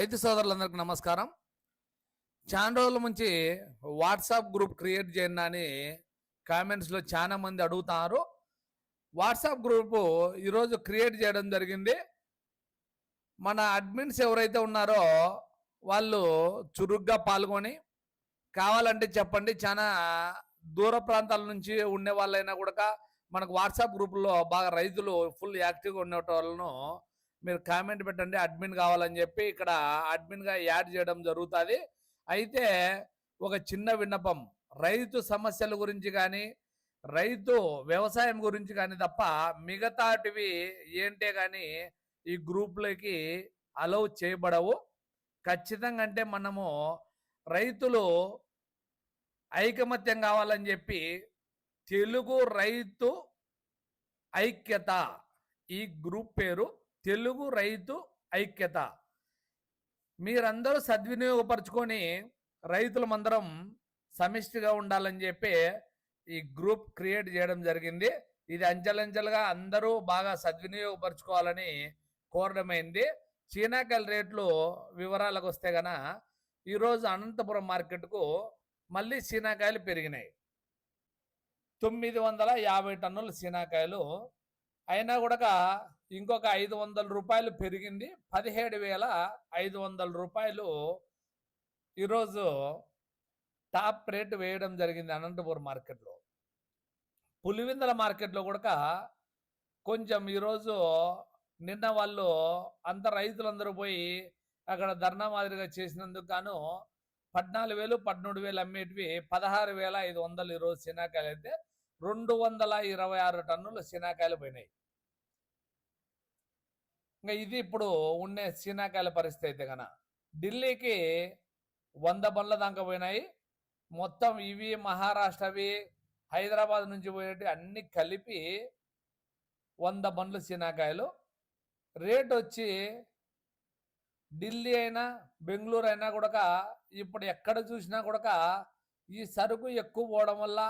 రైతు సోదరులందరికీ నమస్కారం. చాలా రోజుల నుంచి వాట్సాప్ గ్రూప్ క్రియేట్ చేయండి అని కామెంట్స్లో చాలా మంది అడుగుతున్నారు వాట్సాప్ గ్రూపు ఈరోజు క్రియేట్ చేయడం జరిగింది. మన అడ్మిన్స్ ఎవరైతే ఉన్నారో వాళ్ళు చురుగ్గా పాల్గొని కావాలంటే చెప్పండి చాలా దూర ప్రాంతాల నుంచి ఉండే వాళ్ళైనా కూడా మనకు వాట్సాప్ గ్రూపుల్లో బాగా రైతులు ఫుల్ యాక్టివ్గా ఉండే వాళ్ళను మీరు కామెంట్ పెట్టండి అడ్మిన్ కావాలని చెప్పి ఇక్కడ అడ్మిన్గా యాడ్ చేయడం జరుగుతుంది. అయితే ఒక చిన్న విన్నపం రైతు సమస్యల గురించి కానీ రైతు వ్యవసాయం గురించి కానీ తప్ప మిగతాటివి ఏంటే కానీ ఈ గ్రూప్లోకి అలౌ చేయబడవు. ఖచ్చితంగా అంటే మనము రైతులు ఐకమత్యం కావాలని చెప్పి తెలుగు రైతు ఐక్యత ఈ గ్రూప్ పేరు తెలుగు రైతు ఐక్యత. మీరందరూ సద్వినియోగపరచుకొని రైతులమందరం సమిష్టిగా ఉండాలని చెప్పి ఈ గ్రూప్ క్రియేట్ చేయడం జరిగింది. ఇది అంచెలంచెలుగా అందరూ బాగా సద్వినియోగపరచుకోవాలని కోరడమైంది. చీనాకాయల రేట్లు వివరాలకు వస్తే గన ఈరోజు అనంతపురం మార్కెట్కు మళ్ళీ చీనాకాయలు పెరిగినాయి. తొమ్మిది వందల యాభై టన్నుల చీనాకాయలు అయినా కూడా ఇంకొక ఐదు వందల రూపాయలు పెరిగింది. పదిహేడు వేల ఐదు వందల రూపాయలు ఈరోజు టాప్ రేట్ వేయడం జరిగింది అనంతపురం మార్కెట్లో. పులివిందల మార్కెట్లో కూడా కొంచెం ఈరోజు నిన్న వాళ్ళు అంత రైతులందరూ పోయి అక్కడ ధర్నా మాదిరిగా చేసినందుకు గాను పద్నాలుగు వేలు పద్మూడు వేలు అమ్మేటివి పదహారు వేల ఐదు వందలు ఈరోజు శనాకాయలు అయితే రెండు వందల ఇరవై ఆరు టన్నులు శనాకాయలు పోయినాయి. ఇంకా ఇది ఇప్పుడు ఉండే చీనాకాయల పరిస్థితి అయితే గన. ఢిల్లీకి వంద బండ్ల దాకా పోయినాయి. మొత్తం ఇవి మహారాష్ట్రవి హైదరాబాద్ నుంచి పోయేటి అన్ని కలిపి వంద బండ్లు చీనాకాయలు. రేట్ వచ్చి ఢిల్లీ అయినా బెంగళూరు అయినా కూడా ఇప్పుడు ఎక్కడ చూసినా కూడా ఈ సరుకు ఎక్కువ పోవడం వల్ల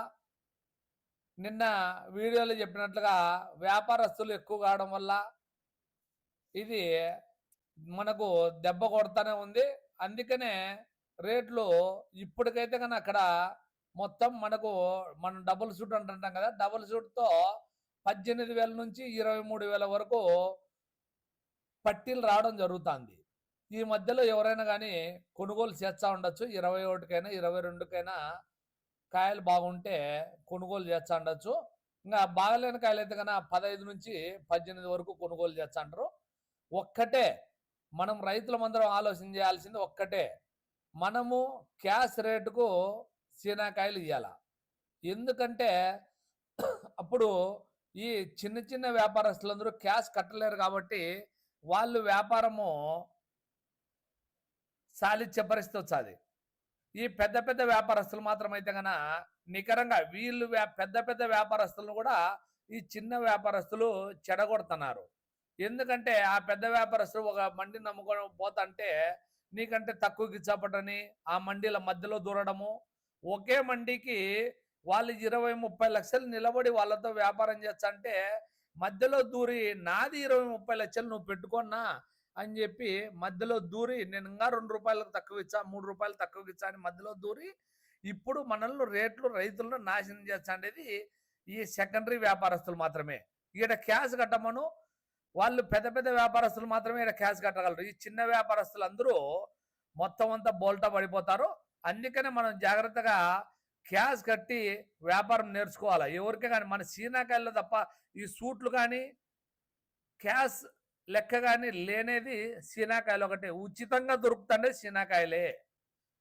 నిన్న వీడియోలో చెప్పినట్లుగా వ్యాపారస్తులు ఎక్కువ కావడం వల్ల ఇది మనకు దెబ్బ కొడతానే ఉంది. అందుకనే రేట్లు ఇప్పటికైతే కానీ అక్కడ మొత్తం మనకు మనం డబుల్ సూట్ అంటుంటాం కదా డబుల్ సూట్తో పద్దెనిమిది వేల నుంచి ఇరవై మూడు వేల వరకు పట్టీలు రావడం జరుగుతుంది. ఈ మధ్యలో ఎవరైనా కానీ కొనుగోలు చేస్తూ ఉండొచ్చు. ఇరవై ఒకటికైనా ఇరవై రెండుకైనా కాయలు బాగుంటే కొనుగోలు చేస్తూ ఉండొచ్చు. ఇంకా బాగలేని కాయలు అయితే కన్నా పదహైదు నుంచి పద్దెనిమిది వరకు కొనుగోలు చేస్తూ అంటారు. ఒక్కటే. మనం రైతులమందరం ఆలోచన చేయాల్సింది ఒక్కటే. మనము క్యాష్ రేటుకు సీనాకాయలు ఇవ్వాల ఎందుకంటే అప్పుడు ఈ చిన్న చిన్న వ్యాపారస్తులందరూ క్యాష్ కట్టలేరు కాబట్టి వాళ్ళు వ్యాపారము సాలిచ్చే పరిస్థితి వచ్చాది. ఈ పెద్ద పెద్ద వ్యాపారస్తులు మాత్రం అయితే గన నికరంగా వీళ్ళు వ్యా- పెద్ద పెద్ద వ్యాపారస్తులను కూడా ఈ చిన్న వ్యాపారస్తులు చెడగొడుతున్నారు. ఎందుకంటే ఆ పెద్ద వ్యాపారస్తులు ఒక మండి నమ్ముకొని పోతంటే నీకంటే తక్కువకి ఇచ్చాపటని ఆ మండీల మధ్యలో దూరడము. ఒకే మండికి వాళ్ళు ఇరవై ముప్పై లక్షలు నిలబడి వాళ్ళతో వ్యాపారం చేస్తంటే మధ్యలో దూరి నాది ఇరవై ముప్పై లక్షలు నువ్వు పెట్టుకున్నా అని చెప్పి మధ్యలో దూరి నేను ఇంకా రెండు రూపాయలకు తక్కువ ఇచ్చా మూడు రూపాయలు తక్కువ ఇచ్చా అని మధ్యలో దూరి ఇప్పుడు మనల్ని రేట్లు రైతులను నాశనం చేస్తా అనేది ఈ సెకండరీ వ్యాపారస్తులు మాత్రమే. ఈడ క్యాష్ కట్టమను వాళ్ళు పెద్ద పెద్ద వ్యాపారస్తులు మాత్రమే ఇక్కడ క్యాష్ కట్టగలరు. ఈ చిన్న వ్యాపారస్తులు అందరూ మొత్తం అంతా బోల్టా పడిపోతారు. అందుకనే మనం జాగ్రత్తగా క్యాష్ కట్టి వ్యాపారం నేర్చుకోవాలి. ఎవరికే కానీ మన సీనాకాయల్లో తప్ప ఈ సూట్లు కానీ క్యాష్ లెక్క కానీ లేనేది సీనాకాయలు ఒకటి. ఉచితంగా దొరుకుతుండే సీనాకాయలే.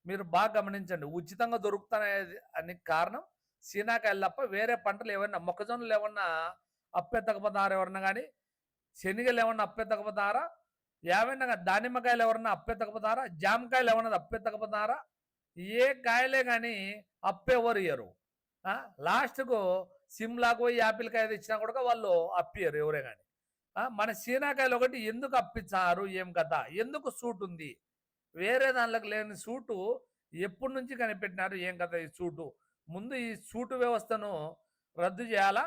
మీరు బాగా గమనించండి. ఉచితంగా దొరుకుతాయి అని కారణం సీనాకాయలు తప్ప వేరే పంటలు ఏమన్నా మొక్కజొన్నలు ఏమన్నా అప్పెత్తకపోతారు ఎవరన్నా కానీ శనగలు ఏమన్నా అప్పెత్తకపోతారా? ఏమైనా దానిమ్మకాయలు ఎవరన్నా అప్పెత్తకపోతారా? జామకాయలు ఏమన్నా అప్పెత్తకపోతారా? ఏ కాయలే కానీ అప్పెవరు ఇయ్యరు. లాస్ట్కు సిమ్లాకు పోయి యాపిల్ కాయ తెచ్చినా కూడా వాళ్ళు అప్పియరు ఎవరే కానీ మన సీనాకాయలు ఒకటి ఎందుకు అప్పించారు ఏం కథ? ఎందుకు సూట్ ఉంది? వేరే దానిలోకి లేని సూటు ఎప్పటి నుంచి కనిపెట్టినారు? ఏం కథ ఈ సూటు? ముందు ఈ సూటు వ్యవస్థను రద్దు చేయాలా?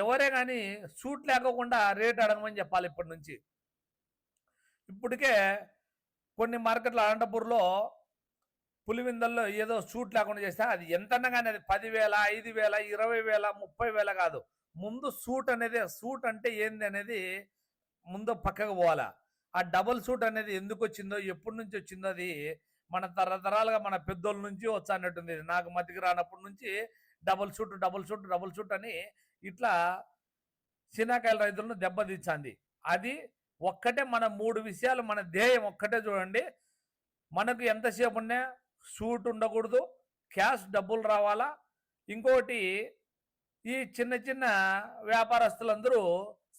ఎవరే కానీ సూట్ లేకోకుండా రేట్ అడగమని చెప్పాలి ఇప్పటి నుంచి. ఇప్పటికే కొన్ని మార్కెట్లు అనంతపూర్లో పులివిందల్లో ఏదో సూట్ లేకుండా చేస్తే అది ఎంత కానీ అది పదివేల ఐదు వేల ఇరవై వేల ముప్పై వేల కాదు. ముందు సూట్ అనేది సూట్ అంటే ఏంది అనేది ముందు పక్కకు పోవాలా. ఆ డబుల్ సూట్ అనేది ఎందుకు వచ్చిందో ఎప్పటి నుంచి వచ్చిందో అది మన తరతరాలుగా మన పెద్దోళ్ళ నుంచి వచ్చానట్టుంది. నాకు మతికి రానప్పటి నుంచి double suit double suit double suit అని ఇట్లా చిన్నకాయల రైతులను దెబ్బతీచ్చాంది అది ఒక్కటే మన మూడు విషయాలు మన ధ్యేయం ఒక్కటే చూడండి. మనకు ఎంతసేపు ఉన్నా సూట్ ఉండకూడదు క్యాష్ డబ్బులు రావాలా. ఇంకోటి ఈ చిన్న చిన్న వ్యాపారస్తులందరూ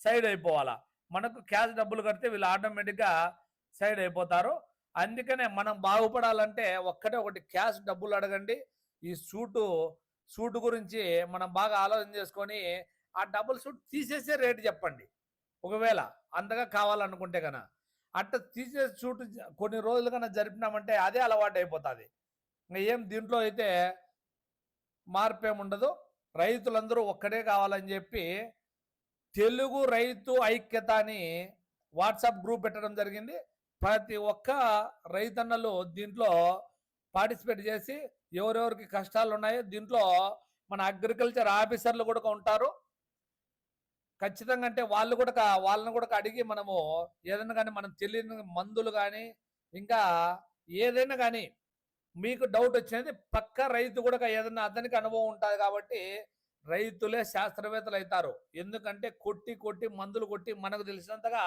సైడ్ అయిపోవాలా. మనకు క్యాష్ డబ్బులు కడితే వీళ్ళు ఆటోమేటిక్గా సైడ్ అయిపోతారు. అందుకనే మనం బాగుపడాలంటే ఒక్కటే ఒకటి క్యాష్ డబ్బులు అడగండి. ఈ సూటు సూటు గురించి మనం బాగా ఆలోచన చేసుకొని ఆ డబుల్ సూట్ తీసేసే రేటు చెప్పండి. ఒకవేళ అంతగా కావాలనుకుంటే కన అట్ట తీసే సూట్ కొన్ని రోజులు కన్నా జరిపినామంటే అదే అలవాటు అయిపోతుంది ఇంకా ఏం దీంట్లో అయితే మార్పు రైతులందరూ ఒక్కడే కావాలని చెప్పి తెలుగు రైతు ఐక్యత అని వాట్సాప్ గ్రూప్ పెట్టడం జరిగింది. ప్రతి ఒక్క రైతన్నలు దీంట్లో పార్టిసిపేట్ చేసి ఎవరెవరికి కష్టాలు ఉన్నాయో దీంట్లో మన అగ్రికల్చర్ ఆఫీసర్లు కూడా ఉంటారు. ఖచ్చితంగా అంటే వాళ్ళు కూడా వాళ్ళని కూడా అడిగి మనము ఏదైనా కానీ మనం తెలియని మందులు కానీ ఇంకా ఏదైనా కానీ మీకు డౌట్ వచ్చినది పక్క రైతు కూడా ఏదైనా అతనికి అనుభవం ఉంటుంది కాబట్టి రైతులే శాస్త్రవేత్తలు అవుతారు ఎందుకంటే కొట్టి కొట్టి మందులు కొట్టి మనకు తెలిసినంతగా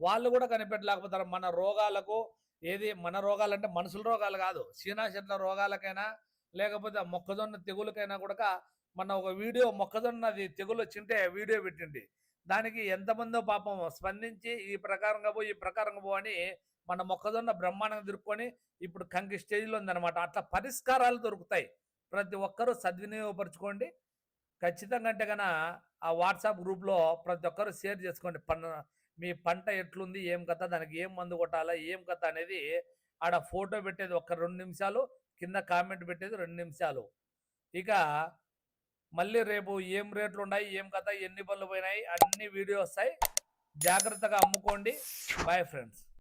వాళ్ళు కూడా కనిపెట్టలేకపోతారు. మన రోగాలకు ఏది మన రోగాలంటే మనుషుల రోగాలు కాదు. చీనా చెట్ల రోగాలకైనా లేకపోతే మొక్కజొన్న తెగులకైనా కూడా మన ఒక వీడియో మొక్కజొన్నది తెగులు వచ్చింటే వీడియో పెట్టింది. దానికి ఎంతమందో పాపం స్పందించి ఈ ప్రకారంగా పో ఈ ప్రకారంగా పో అని మన మొక్కజొన్న బ్రహ్మాండంగా దొరుకుకొని ఇప్పుడు కంకి స్టేజ్లో ఉందన్నమాట. అట్లా పరిష్కారాలు దొరుకుతాయి. ప్రతి ఒక్కరూ సద్వినియోగపరచుకోండి. ఖచ్చితంగా అంటే కన్నా ఆ వాట్సాప్ గ్రూప్లో ప్రతి ఒక్కరు షేర్ చేసుకోండి. పన్ను మీ పంట ఎట్లుంది ఏం కథ దానికి ఏం మందు కొట్టాలా ఏం కథ అనేది ఆడ ఫోటో పెట్టేది ఒక రెండు నిమిషాలు కింద కామెంట్ పెట్టేది రెండు నిమిషాలు. ఇక మళ్ళీ రేపు ఏం రేట్లు ఉన్నాయి ఏం కథ ఎన్ని పనులు పోయినాయి అన్ని వీడియో వస్తాయి. జాగ్రత్తగా అమ్ముకోండి. Bye friends